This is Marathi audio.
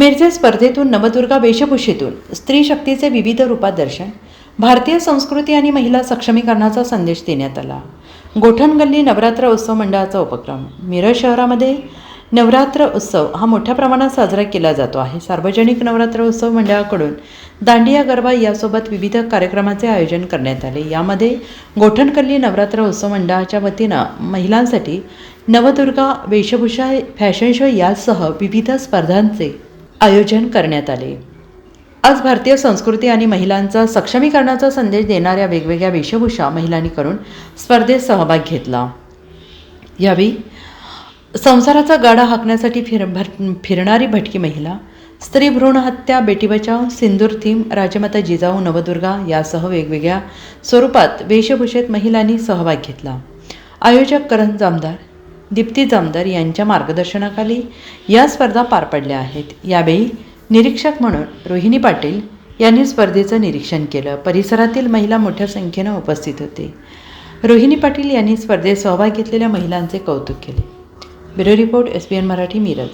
मिरजे स्पर्धेतून नवदुर्गा वेशभूषेतून स्त्री शक्तीचे विविध रूपात दर्शन भारतीय संस्कृती आणि महिला सक्षमीकरणाचा संदेश देण्यात आला. गोठण गल्ली नवरात्र उत्सव मंडळाचा उपक्रम मिरज शहरामध्ये नवरात्र उत्सव हा मोठ्या प्रमाणात साजरा केला जातो आहे. सार्वजनिक नवरात्र उत्सव मंडळाकडून दांडिया गरबा यासोबत विविध कार्यक्रमाचे आयोजन करण्यात आले. यामध्ये गोठणकल्ली नवरात्र उत्सव मंडळाच्या वतीनं महिलांसाठी नवदुर्गा वेशभूषा फॅशन शो यासह विविध स्पर्धांचे आयोजन करण्यात आले. आज भारतीय संस्कृती आणि महिलांचा सक्षमीकरणाचा संदेश देणाऱ्या वेगवेगळ्या वेशभूषा महिलांनी करून स्पर्धेत सहभाग घेतला. यावेळी संसाराचा गाडा हाकण्यासाठी फिर भर फिरणारी भटकी महिला स्त्री भ्रूण हत्या बेटी बचाव सिंदूर थीम राजमाता जिजाऊ नवदुर्गा यासह वेगवेगळ्या स्वरूपात वेशभूषेत महिलांनी सहभाग घेतला. आयोजक करण जामदार दीप्ती जामदार यांच्या मार्गदर्शनाखाली या स्पर्धा पार पडल्या आहेत. यावेळी निरीक्षक म्हणून रोहिणी पाटील यांनी स्पर्धेचं निरीक्षण केलं. परिसरातील महिला मोठ्या संख्येनं उपस्थित होते. रोहिणी पाटील यांनी स्पर्धेत सहभाग घेतलेल्या महिलांचे कौतुक केले. Bureau report S B N Marathi Miraj.